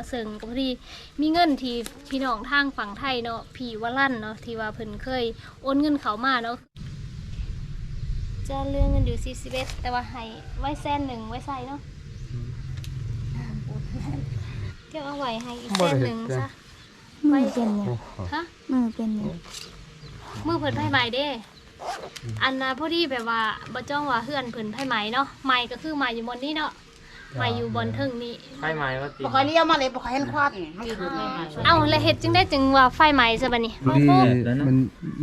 ะซึ่งก็พอดีมีเงินที่พี่น้องทางฝั่งไทยเนาะพี่วลั่นเนาะที่ว่าเพิ่นเคยโอนเงินเขามาเนาะจะเรื่องเงินอยู่41แต่ว่าให้ไว้แสนหนึ่งไว้ใส่เนาะเก็บเอาไว้ให้อีกแสนหนึ่งซะมือเป็นเนี่ยฮะมือเป็นเนี่ยมือเพิ่นไผไหมเด้อันน่ะพอดีแบบว่าบ่จ้องว่าเฮือนเพิ่นไผไหมเนาะไหมก็คือไหมอยู่บนนี้เนาะ ไหมอยู่บนเทิงนี้ ไฟไหม้ว่าติบ่ค่อยเลี้ยวมาเลยบ่ค่อยเห็นควันมันคือเอ้าแล้วเฮ็ดจึงได้จึงว่าไฟไหมซะบัดนี้พอดีมัน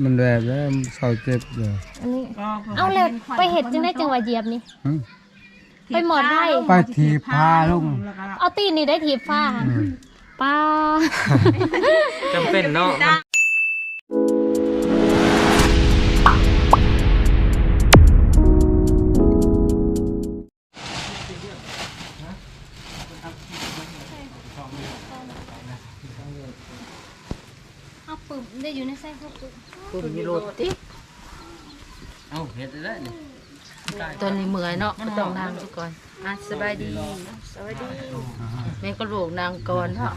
มันแบบแล้วเศร้าเจ็บเลยอันนี้เอาแล้วไปเฮ็ดจึงได้จึงว่าเหยียบนี่หึไปหมดได้ไปทีพาลุงเอาตีนนี่ได้ถีบฟ้าหั่นป้าจำเป็นเนาะ ส้เขาปึ้มคุณมีรถติเอ้าเฮ็ดได้แล้วนี่ตอนนี้เมื่อยเนาะก็ต้องนั่งซะก่อนอะสบายดีสบายดีแม่ก็ลูกนางก่อนเนาะ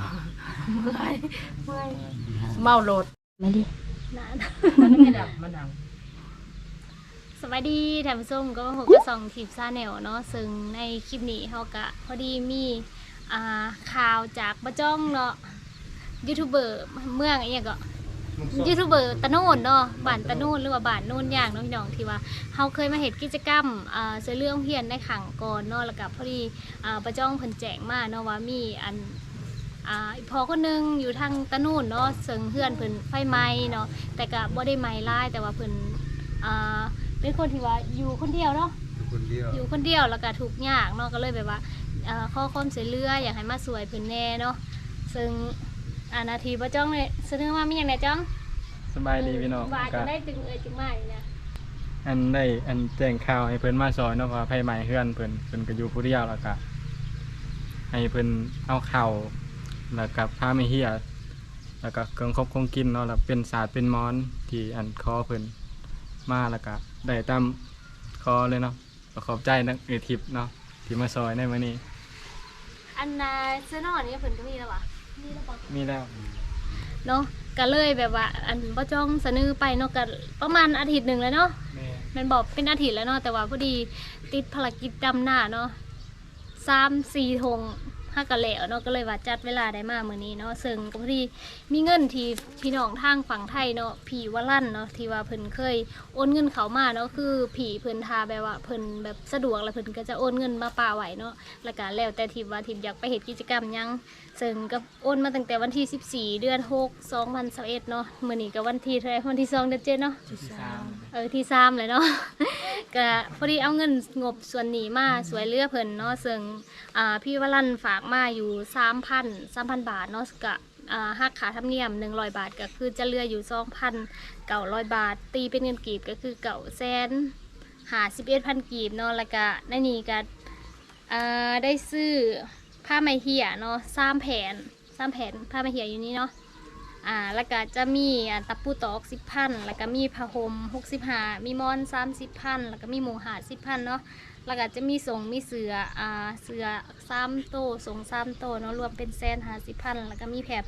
เมื่อยเมื่อยเมารถไม่ดีนานมันไม่ดับมันดังสวัสดีท่านผู้ชมก็มาพบกับสองทีมซาแนลเนาะซึ่งในคลิปนี้เขาก็พอดีมีอ่าข่าวจากบะจ้องเนาะยูทูบเบอร์เมืองอะไรก็ ยูทูบเบอร์ตะโนนเนาะบ้านตะโนนหรือว่าบ้านโน่นอย่างเน้องพี่น้องที่ว่าเขาเคยมาเห็นกิจกรรมอ่าเสือเรื่องเพียนในขังก่อนเนาะแล้วก็พอดีอ่าบะจ้องเพิ่นแจ้งมาเนาะว่ามีอันอ่าอีพอคนหนึงอยู่ทางตะโนนเนาะซึ่งเพื่อนเพิ่นไฟไหม้เนาะแต่ก็บ่ได้ไหม้ร้ายแต่ว่าเพิ่นอ่าเป็นคนที่ว่าอยู่คนเดียวเนาะคนเดียว อยู่คนเดียวแล้วก็ถูกข์ยากเนาะก็เลยแบบว่าเอ่อข้อความเสียเรืออยากให้มาสวยเพิ่นแน่เนาะซึ่ง อานาทีประจ้องเลยเสนอมามีอย่างไรจ้องสบายดีพี่น้องว่าก็จะได้จึงเอ่ยจึงมาอยู่เนี่ยอันได้อันแจ้งข่าวให้เพิ่นมาซอยเนาะว่าไฟไหม้เฮือนเพิ่นเพิ่นก็อยู่ผู้เดียวแล้วก็ให้เพิ่นเอาข้าวแล้วก็ผ้าไม่เหียแล้วก็เครื่องครบของกินเนาะแล้วเป็นสาดเป็นหมอนที่อันคอเพิ่นมาแล้วก็ได้ตามคอเลยเนาะก็ขอบใจนักเอทิปเนาะที่มาซอยในมื้อนี้ อันนาเสื้อนอนนี่เพิ่นก็มีแล้ววะ มีแล้วปะมีแล้วเนาะก็เลยแบบว่า อันประจ้องเสนอไปเนาะก็ประมาณอาทิตย์หนึ่งแล้วเนาะแม่มันบอกเป็นอาทิตย์แล้วเนาะแต่ว่าพอดีติดภารกิจดำหน้าเนาะสามสี่ธง ห้ากะแล้วเนาะก็เลยว่าจัดเวลาได้มามื้อนี้เนาะซึ่งก็พอดีมีเงินที่พี่น้องทางฝั่งไทยเนาะพี่วลั่นเนาะที่ว่าเพิ่นเคยโอนเงินเขามาเนาะคือผีเพิ่นทาแบบว่าเพิ่นแบบสะดวกแล้วเพิ่นก็จะโอนเงินมาป่าไหวเนาะแล้วก็แล้วแต่ทีมว่าทีมอยากไปเฮ็ดกิจกรรมหยังซึ่งก็โอนมาตั้งแต่วันที่ 14 เดือน6 2021เนาะมื้อนี้ก็วันที่เท่าไหร่วันที่2เดือน7เนาะเออที่ซ้ำเลยเนาะก็พอดีเอาเงินงบส่วนนี้มาสวยเลือเพิ่นเนาะซึ่งอ่าพี่วรันฝากมาอยู่สามพันสามพันบาทเนาะกะหักขาธรรมเนียมหนึ่งร้อยบาทก็คือจะเลืออยู่สองพันเก้าร้อยบาท ตีเป็นเงินกีบก็คือเก่าแสนหาสิบเอ็ดพันกีบเนาะแล้วก็ในนี้ก็ได้ซื้อผ้าไหมเหี่ยเนาะสามแผ่นสามแผ่นผ้าไหมเหี่ยอยู่นี่เนาะอ่าแล้วก็จะมีตะปูตอกสิบพันแล้วก็มีผ้าห่มหกสิบห้ามีมอนสามสิบพันแล้วก็มีหมูหาสิบพันเนาะ แล้วก็จะมีส่งมีเสืออ่าเสือสามโตส่งสามโตเนาะรวมเป็นแสนหาสิบพันแล้วก็มีแผบ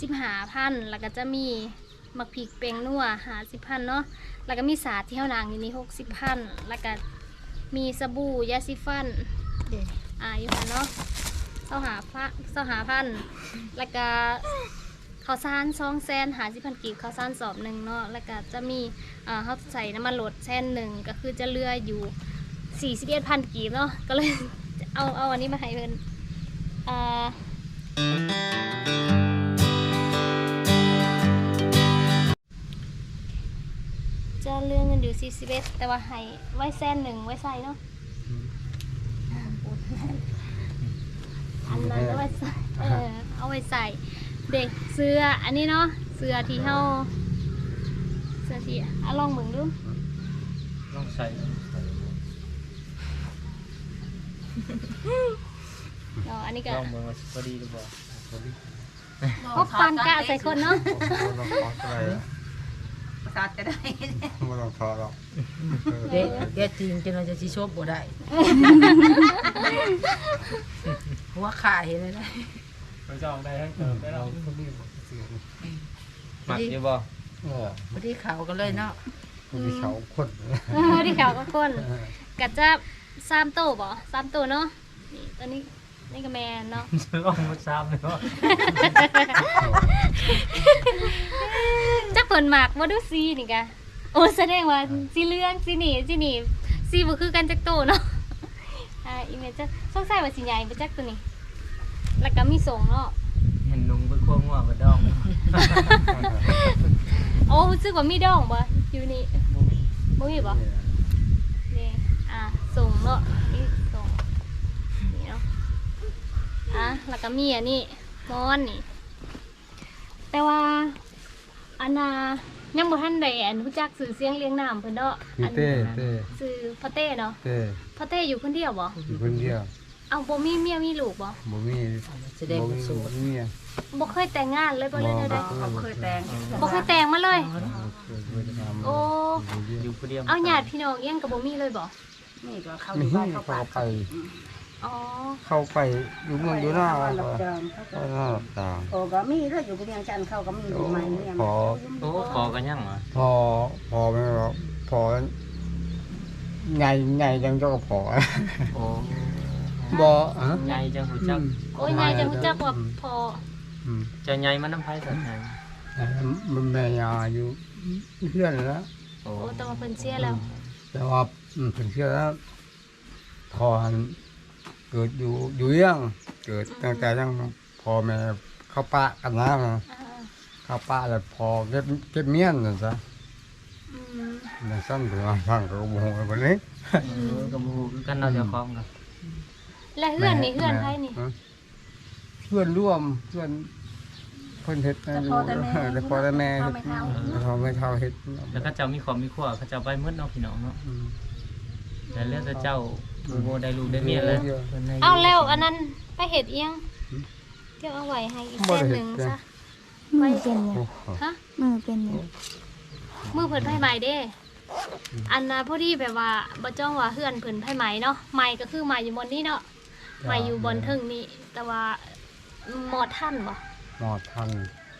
สิบหาพันแล้วก็จะมีมักผิกเปงนัวหาสิบพันเนาะแล้วก็มีสาที่เท่านางอยู่นี่หกสิบพันแล้วก็มีสบู่ยาสีฟันอ่าอยู่ค่ะเนาะเสาหาพันเสาหาพันแล้วก็ข้าวสารสองแสนหาสิพันกีบข้าวสารสอบหนึ่งเนาะแล้วก็จะมีอ่าเขาใส่น้ำมันโหลดแสนหนึ่งก็คือจะเลืออยู่ สี่สิบเอ็ดพันกีบเนาะก็เลยเอาเอาอันนี้มาให้เพิ่นอ่าจะเลือเงินอยู่สี่สิบเอ็ดแต่ว่าให้ไว้แสนหนึ่งไว้ใส่เนาะอันนั้นเอาไว้ใส่เออเอาไว้ใส่เด็กเสื้ออันนี้เนาะเสื้อที่เฮาเสื้อที่อะลองเบิ่งดูลองใส่ เนาะอันนี้ก็ลองเบิ่งว่าสิพอดีหรือบ่พบปันกะใส่คนเนาะเราขออะไรประสาทก็ได้ไม่ต้องขอหรอกเด็กเด็กจริงจนเราจะสิชบบ่ได้หัวขาเห็นเลยนะไปจองได้ทั้งเติมได้เราหมักอยู่บ่เออพอดีเขากันเลยเนาะมันมีเขาคนเออที่เขาก็คนกัจะ สามโตบ่สามโตเนาะนี่ตอนนี้นี่ก็แมนเนาะลองมาซ้ำเลยว่าจักเพิ่นหมากบ่ดูซีนี่กะโอ้แสดงว่าสีเหลืองสีนี่สีนี่สีบ่คือกันจักโตเนาะอ่าอีเมจจะสงสัยว่าสิใหญ่บ่จักตัวนี้แล้วก็มีส่งเนาะเห็นลุงไปควงหัวกระดองโอ้รู้สึกว่ามีดองบ่อยู่นี่บ่มีบ่นี่ อะส่งเนาะนี่ส่งนี่เนาะอะแล้วก็มีอันนี้มอนนี่ แต่ว่าอันน่ะยังบ่ทันได้อันรู้จักสื่อเสียงเรียงนามเพิ่นเนาะคืออันเต้เต้สื่อพ่อเต้เนาะเต้พ่อเต้อยู่คนเดียวบ่อยู่คนเดียวเอาบ่มีเมียมีลูกบ่บ่มีแสดงบ่ว่ามีโสดบ่มีอะบ่เคยแต่งงานเลยบ่เลยได้เขาเคยแต่งบ่เคยแต่งมาเลยเคยไปทำโอ้อยู่ผู้เดียวเอาญาติพี่น้องเอียงก็บ่มีเลยบ่ นี่ก็เข้ามีที่บ้านเขาเข้าก็ป่าไป อ๋อเข้าไปอยู่เมืองอยู่หน้าว่าก็รับจ้างเขาก็ก็หน้าต่างโอ้ก็มีแล้วอยู่กับเรียงจันทน์เขาก็มีอยู่ใหม่เนี่ยพอโอ้พอกันยังเหรอพอพอไม่หรอกพอไงไงจังเจ้าก็พอโอ้บ่อะใหญ่จังหูจักโอ้ยยายจะรู้จักว่าพออืมจะใหญ่มันน้ำไผ่สัตว์ใหญ่มันแม่ยาอยู่เพื่อนแล้วโอ้โอ้แต่ว่าเพิ่นเสียแล้วแต่ว่า อืมผมเชื่อแล้วพอหันเกิดอยู่อยู่เรื่องเกิดตั้งแต่ยังพ่อแม่เข้าปะกันนะอ่าเข้าปะแล้วพอเก็บเก็บเมียนนั่นซะอืมนั่นสั้นถึงว่าฟังก็บ่ฮู้วันนี้เออกับหูคือกันเราจะคล้องกันและเฮือนนี่เฮือนไผนี่ฮะเพื่อนร่วมเพื่อนเพิ่นเฮ็ดนะอยู่แต่พอแต่แม่เฮ็ดแต่พอไม่เท่าเฮ็ดแล้วก็เจ้ามีความมีขั้วเขาเจ้าไปมืดเนาะพี่น้องเนาะ อืมแต่เรื่องแต่เจ้าบูโบได้ลูกได้เมียเลยพิ่นให้เอาแล้วอันนั้นไปเฮ็ดเอียงเดี๋ยวเอาไว้ให้อีกเส้นหนึงซะมือเป็นเนี่ยโอ้โหฮะมือเป็นเนี่ยมือเพิ่นไผไหม้เด้ อันน่ะพอดีแบบว่าบ่จ้องว่าเฮือนเพิ่นไผไหม้เนาะไหม้ก็คือไหม้อยู่บนนี้เนาะไหม้อยู่บนเทึงนี้ แต่ว่าหมอดท่านบ่หมอทัน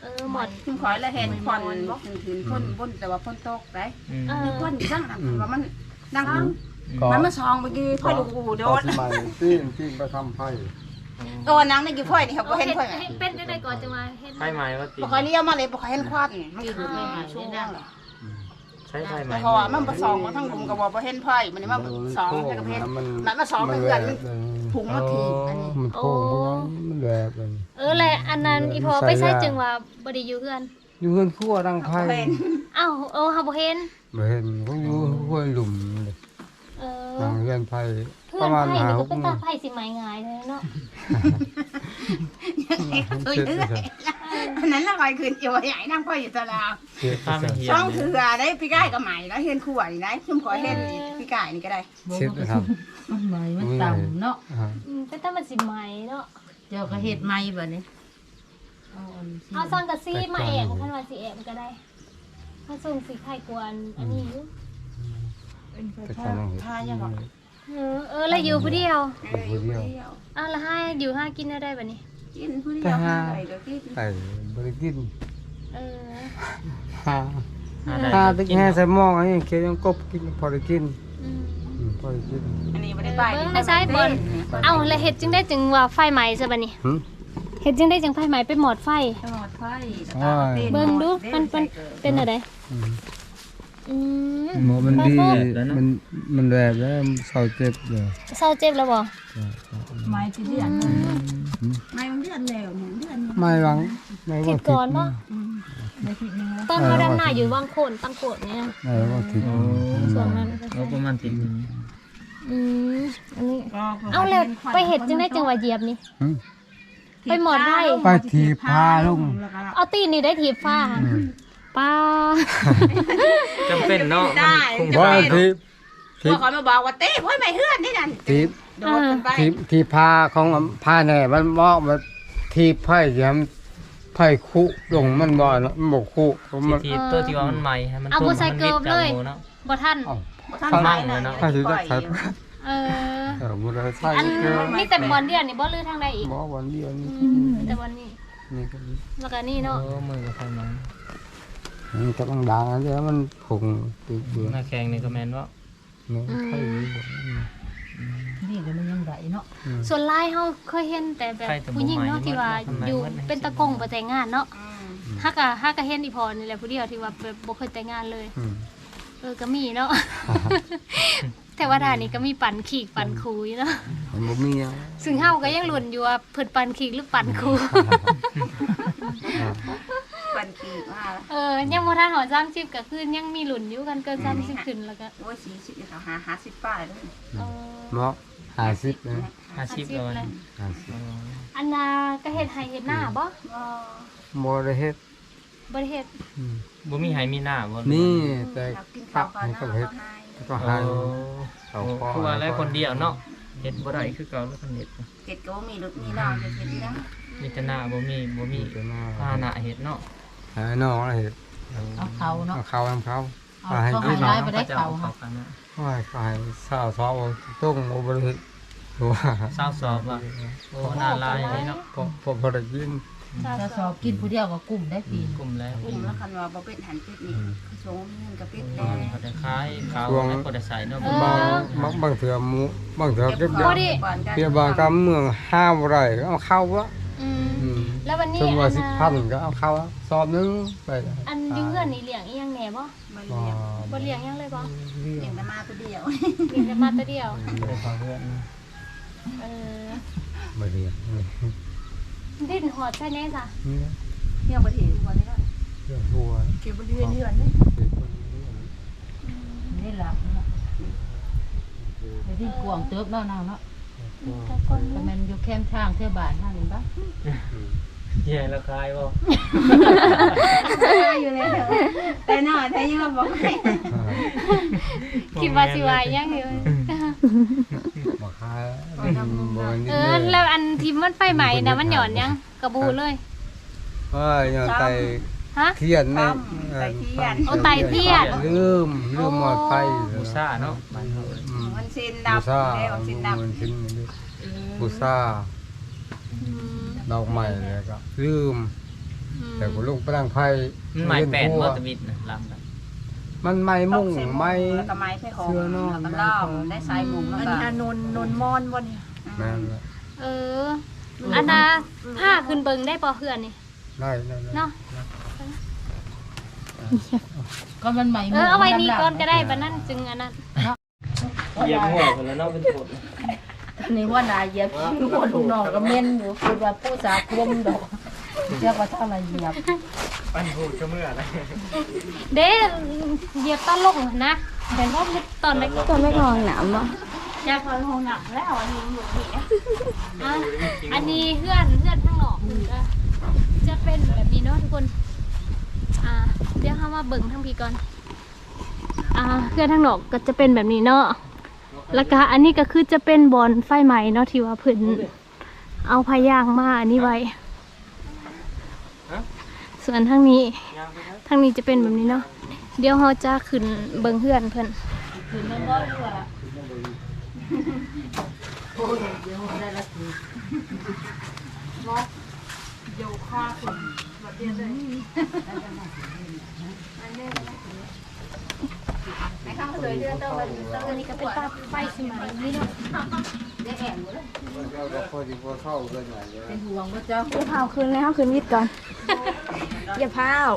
เออหมอดคุณขอยแล้วเห็นควันถึงถึงพ่นพ่นแต่ว่าพ่นตกได้อืมเออมีพ่นจังน่ะว่ามันดัง ก็มันมาซองเมื่อกี้พ่อยลูกอูโดตอนที่ใหม่ตีนตีนไปทำไผ่ตัวนังนี่กี่พ่อยนี่ครับบ่เห็นพ่อยไหมเฮ็ดเป็นได้ก่อนจังว่าเฮ็ดไผ่ไหม้ว่าติบ่ค่อยเลี้ยวมาเลยบ่ค่อยเห็นควันมันคือไม่มาช่วงนั้นใช้ไผ่ไหม้แต่พอมันมาซองมาทั้งลุมก็บ่เห็นพ่อยมันนี่มาซองแต่ก็เห็นมันมาซองเป็นเพื่อนมันถุงมาถีบอันนี้มันโค้งพวกนั้นมันแหลกเลยเออแหละอันนั้นอีพอไปใช้จึงว่าบ่ได้อยู่เฮือนอยู่เพื่อนขั้วดังไผ่เป็นอ้าวเออเฮาบ่เห็นบ่เห็นเขาอยู่ห้วยหลุมเลยเออดังเพื่อนไผ่เพื่ปอนระมาณไผ่หานี่หก็กเป็นโมตางไผ่สิไม้ง่ายเลยเนาะตัวเอื้อยอันนั้นละคอยคืนอยู่ใหญ่นั่งพ่อยอยู่ตลาดเจ็ดถ้าไม่เหี่ยช่องวถือได้พี่ก้ายก็ใหม่แล้วเห็นขวดนี่ได้ชุ่มขอเห็นพี่ก้ายนี่ก็ได้เจ็ดครับ มันใหม่มันต่ำเนาะ อ่าอืมเป็นตามันสิไม้เนาะเจ้าก็เฮ็ดใหม่บัดนี้เอาอันสิเอาซ่อนกับซีมาแอบคันว่าสิแอบก็ได้ถ้าส่งสีไข่กวนอันนี้อยู่ แต่ฉันยังเห็นทายังหรอ เออเออแล้วอยู่ผู้เดียวอยู่ผู้เดียวอ้าวแล้วให้อยู่ห้ากินได้ได้บัดนี้ กินผู้เดียวใส่ก็กินไก่บริกินเออหาหาได้หาตึกแห่ใส่หม้ออันนี้เคี้ยวยังกบกินพอได้กินอืมอืมพอได้กินอันนี้ไม่ได้ไปเบิ่งได้ใช้เบิ่งเอาแล้วเฮ็ดจึงได้จึงว่าไฟไหม้ซะบัดนี้หึ เฮ็ดจึงได้จึงไฟไหม้ไปหมอดไฟ ตลอดไฟเบิ่งดูมันเป็นเป็นอะไรอืม อืมหมอมันดีมันมันแหลกแล้วเศร้าเจ็บเลยเศร้าเจ็บแล้วบ่ไม้ที่เดือนไม้มันเดือนแล้วเนี่ยเดือนไม่หวังไม่คิว่าดผิดก่อนบ่ไม่ผิดนึงแล้วตอนเขาดำนาอยู่บางโคนตั้งโคนเนี่ยไม่ว่าผิดส่วนนั้นเราประมาณติดหนึ่งอืมอันนี้เอาแล้วไปเห็ดจึงได้จังหวะเหยียบนี่หึไปหมดได้ไปทีพาลงเอาตีนนี่ได้ถีบฟ้า ป้า จำเป็นเนาะมันคงว่าทีทีพอเขามาบอกว่าเต้พ่อยไม่เฮือนนี่นั่นทีโดนไปทีทีพาของพาแน่มันบอกว่าทีไผ่ยำไผ่คุลงมันบ่เนาะมันบ่คุมัน ทีตัวที่ว่ามันใหม่ให้มันเอาตุ้บ่มใส่มันเกิวิบดเลยกับหมูเนาะ บ่ทันเอ้าท่านไหนนะถ้าสิจะใส่เอเออ เออบ่ได้ใส่อันเกลือมีแต่บอลเดียวนี่บ่ลือทางใดอีกบ่วันเดียวนี่มีแต่บอลนี่นี่ก็มีแล้วก็นี่เนาะเออมือกับไฟไห ม้มันกำลังดังอันเดียวมันผงติดอยู่หน้าแข็งนี่ก็แม่นว่านี่ไข่อยู่บ่อืมนี่เดี๋ยวมันยังไหลเนาะส่วนลายเฮาเคยเห็นแต่แบบผู้หญิงเนาะที่ว่าอยู่เป็นตะกงบ่แต่งงานเนาะอืมฮักอะฮักก็เห็นอีพอนี่แหละผู้เดียวที่ว่าแบบบ่เคยแต่งงานเลยอืมเออก็มีเนาะแต่ว่าด่านนี้ก็มีปั่นขีกปั่นคูอยู่เนาะมันบ่มีหยังซึ่งเฮาก็ยังลุ้นอยู่ว่าเพิ่นปั่นขีกหรือปั่นคู ปันขี้มาเออยังบ่ทันหอ30ก็คือยังมีลุ้นอยู่กันเกิน30ขึ้นแล้วก็โอ้ย40อยู่เขาหาหา10ป้ายเลยเออเนาะห้าสิบนะห้าสิบ50แล้วเลยห้าสิบอันน่ะก็เฮ็ดให้เฮ็ดหน้าบ่บ่บ่ได้เฮ็ดบ่ได้เฮ็ดอืมบ่มีไหมีหน้าบ่นี่แต่เรากินปัข้าวกก่อนให้เนาะก็เราเฮ็ดให้ก็โอ้ให้เขาโอ้พ่อคือว่าแล้วคนเดียวเนาะเฮ็ดบ่ได้คือเก่าแล้วคนเฮ็ดเก็ดก็บ่มีรถมีน้องเฮ็ดเฮ็ดได้มีแต่หน้าบ่มีบ่มีเป็นหน้าผ้าหน้าเฮ็ดเนาะ ให้น้องเฮ็ดเอาเขาเนาะเอาเข้านํเขาเอาเขาให้ร้ายไปได้เขาเขาค่ะกันนะว่าขายสาวสาวต้องบ่บ่ได้เฮ็ดว่าเศร้าสอบว่าโอ้หน้าลายนี่เนาะพอพอบ่ได้กินจะสอบกินผู้เดียวก็กลุ่มได้ปีกลุ่มแล้วอุ้มแล้วคันว่าบ่เป็นหันเป็ดนี่ชงเงินกับเป็ดแดงเขาจะคล้ายเขาแล้วก็จะใส่เนาะเออบางบางบางเถื่อหมูบางเถื่อเก็บบ่ยาได้เพียบางกำเมืองห้ามบ่ได้ก็เอาเข้าละอืมอืม แล้ววันนี้สมมุติว่าอัสินพัน่ะนก็เอาเข้าละสอบหนึงไปอันอยู่เฮือนนี่เลี้ยงอีหยังแหน่บ่มันบ่เลี้ยงบ่เลี้ยงหยังเลยบ่เรียเลี้ยนงแต่มาตัวเดียวเลี้ยงแต่มาแต่เดียวบ่ได้พาเพื่อนนะเออบ่เรียนนี่ดิ้นหอดใช่แน่จ้ะนี่นะเลี้ยงบ่ถึงวันนี้ก็เรื่องทัวร์เก็บบริเวณเรือนนี่นี่หลับเนาะไปที่กวางเติบเนาะนางเนาะแต่คนแต่มันอยู่แคมป์ทางเที่ยวบ้านนั่นเห็นปะ ใหญ่ละคายบ่อยู่ในแถวแต่หน่อยแต่ยังมาบอกให้คิดว่าสิว่าหยังอยู่บ่ขายบ่นี่เออแล้วอันที่มันไฟไหม้นะมันหย่อนยังกระบูเลยเอ้ยยังไตฮะเทียนนี่เอาไตเทียนลืมลืมหมดไฟบูซ่าเนาะบ้านเฮาอืมมันเส้นบูดำซ่าได้ของเส้นดำมันชิ้นนี้บูซ่าอืม ดอกไม้แล้วก็ลืมอืมแต่ก็ลูกไปตั้งไฟมันหมายแปดบ่ตะบิดนะลำนะมันไม้มุ่งไม้แล้วก็ไม้ไผ่หอมแล้วก็ล่อมได้สายมุงแล้วก็นนนนมอนบ่เนี่ยแม่นละเออ อันน่ะผ้าขึ้นเบิงได้บ่เพื่อนนี่ ได้ได้ได้เนาะ ก็มันใหม่เออเอาไว้นี่ก่อนก็ได้ปะนั่นจึงอันนั้นเหยียบหัวเพิ่นแล้วเนาะเป็นโทษนี่ ว่านาเหยียบลูกคนลูกน้องก็เม่นอยู่คือว่าผู้สาวคมดอกเรียกว่าเท่าไรเหยียบปั้นหูจะเมื่อไรเด้เหยียบตอนลงนะเห็นว่าตอนเล็กตอนไม่ลองหนาวเนาะอยากพอลงหนักแล้วอันนี้อยู่นี่อะอันนี้เพื่อนเพื่อนข้างนอกจะจะเป็นแบบนี้เนาะทุกคน อ่าเดี๋ยวเข้ามาเบิ่งทั้งพีก่อน อ่าเพื่อนข้างนอกก็จะเป็นแบบนี้เนาะ แล้วก็อันนี้ก็คือจะเป็นบอลไฟไหมเนาะที่ว่าเพิ่นเอาพายางมาอันนี้ไว้ ส่วนทางนี้ทางนี้จะเป็นแบบนี้เนาะเดี๋ยวเราจะขึ้นเบิงเพื่อนเพิ่นคือนก็เรือโอ้ยเดี๋ยด้ละทีในข้างสวยเดือนเตอร์วันเตอ นี่ก็เป็นตาไฟสิไหมนี่เนาะเราพอดีพอเข้ากันหน่อยเลยเป็นห่วงว่าเจ้าอย่าพาวคืนเลยค่ะคืนวิทย์ก่อน อย่าพาว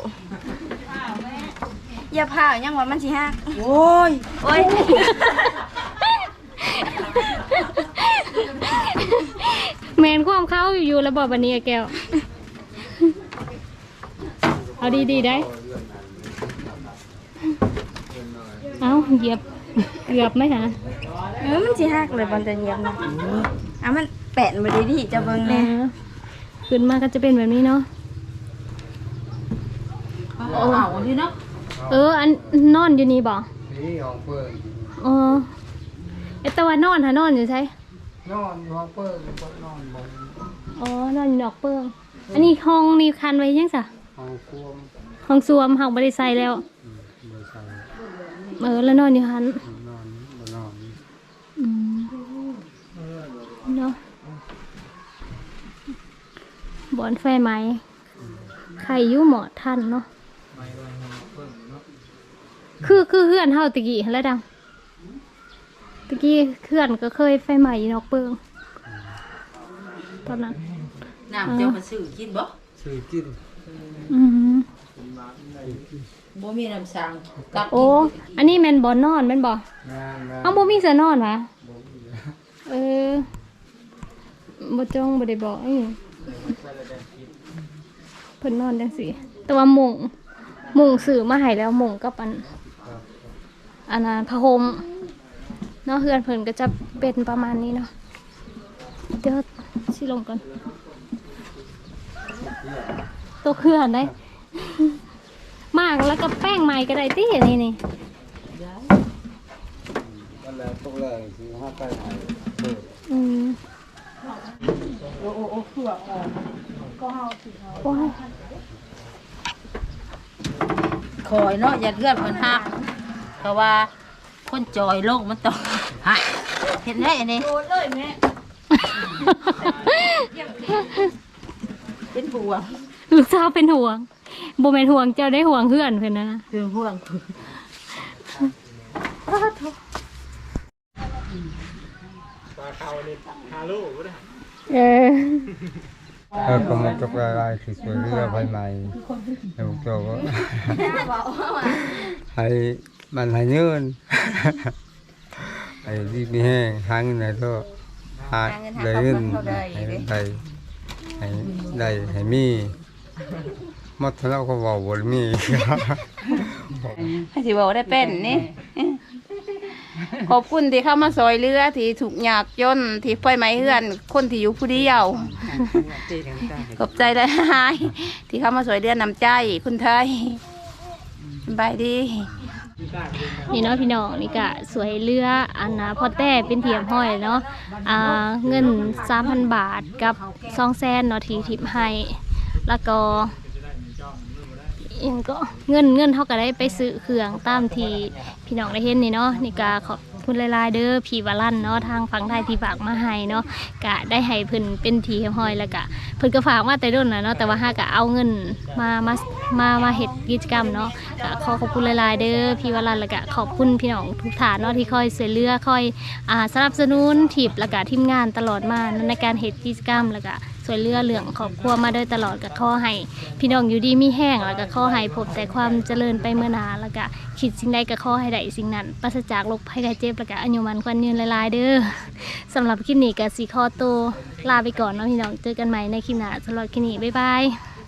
อย่าพาวยังว่ามันสิฮักโอ้ยโอ้ยแมนความเข้าอยู่แล้วบอกวันนี้อะแก้ว เอาดีๆได้ เอาเหยียบเกือบไหมฮะเออมันสิฮักเลยบอลจะเหยียบนะอะมันแปะมาดีๆจะเบิ่งเอแน่อขึ้นมาก็จะเป็นแบบนี้เนาะ เอาเอาที่เนาะเออ อันนอนอยู่นี่บ่นี่ห้องเปิดอ๋อเอยแต่ว่านอนหานอนอยู่ใช่นอนห้องเปิดก็นอนบนอ๋อนอนอยู่นอกเปิงอันนี้ห้องนี่คันไว้ยังสะห้องควมห้องสวมห้องบริไซแล้วบริษัท เออแล้วนอนอยู่หันนอนบนนอนอืมเนาะบอนไฟไหมใครอยู่หมอท่านเนาะคือคือเพื่อนเฮาตะกี้แล้วดังตะกี้เพื่อนก็เคยไฟไหม้อยู่นอกเปิงตอนนั้นน้ำเจ้ามาซื้อกินบ่ซื้อกิน อืม บ่มีน้ำสังกับโอ้ อันนี้แม่นบ่นอนแม่นบ่งานงานเอ้าบ่มีเสือนอนวะเออบ่จงบ่ได้บอกอีหยังเพิ่นนอนจังซี่แต่ว่ามุงมุงซื้อมาให้แล้วมุงกับอันอันนั้นผ้าห่มเนาะเฮือนเพิ่นก็จะเป็นประมาณนี้เนาะเดี๋ยวสิลงก่อนตัวเครื่องได้ มากแล้วก็แป้งใหม่ก็ได้ตินี่นี่นั่นแหละพวกแรกคือห้าใต้ไทยเปิดอืมโอ้ยคอยเนาะอย่าเลือดเพิ่นหักเพราะว่าคนจอยโลกมันต้องหายเห็นได้อันนี้เป็นห่วงลูกสาวเป็นห่วง โบแมนห่วงเจ้าได้ห่วงเพื่อนเพื่อนนะเป็นห่วงปลาขานี่ฮาลบ่ได้เออเออก็มันก็กลายคือสวยเรือภายในแล้วพวกเจ้าก็ให้มันให้เงินให้รีบมีแห้งหาเงินไหนก็หาได้เงินให้ได้ให้ได้ให้มี มดแล้วก็บอกบ่มีให้สิบอกได้เป็นนี่ขอบคุณที่เข้ามาซอยเรือที่ถูกยากจนที่ไฟไหม้เฮือน คนที่อยู่ผู้เดียวขอบใจได้หายที่เข้ามาซอยเรือนำใจคุณไทยสบายดีนี่เนาะพี่น้องนี่กะสวยเรืออันนะพอแต่เป็นเทียมห้อยเนาะอ่าเงินสามพันบาทกับซองแซนเนาะทีทิปให้แล้วก็ อิงก็เงินเงินเท่ากับได้ไปซื้อเครื่องตามที่พี่น้องได้เห็นนี่เนาะนี่กะขอบคุณหลายๆเด้อพี่วาลันเนาะทางฝั่งไทยที่ฝากมาให้เนาะกะได้ให้เพิ่นเป็นทีเทียมห้อยแล้วกะเพิ่นก็ฝากมาแต่รุ่นนะเนาะแต่ว่าหากะเอาเงินมามามามาเฮ็ดกิจกรรมเนาะก็ขอขอบคุณหลายๆเด้อพี่วรันแล้วก็ขอบคุณพี่น้องทุกฐานเนาะที่คอยเสียเรือคอยอ่าสนับสนุนทีบแล้วก็ทีมงานตลอดมาในการเฮ็ดกิจกรรมแล้วก็ วยเรือเหลืองครอบครัวมาโดยตลอดกับข้อให้พี่น้องอยู่ดีมีแห้งแล้วก็ข้อให้พบแต่ความเจริญไปเมื่อนาแล้วก็คิดสิ่งใดกับข้อให้ได้สิ่งนั้นปราศจากโรคภัยไข้เจ็บแล้วก็อายุมันควันยืนหลายๆเด้อสำหรับคลิปนี้ก็สิขอตัวลาไปก่อนเนาะพี่น้องเจอกันใหม่ในคลิปหน้าสำหรับคลิปนี้บ๊ายบาย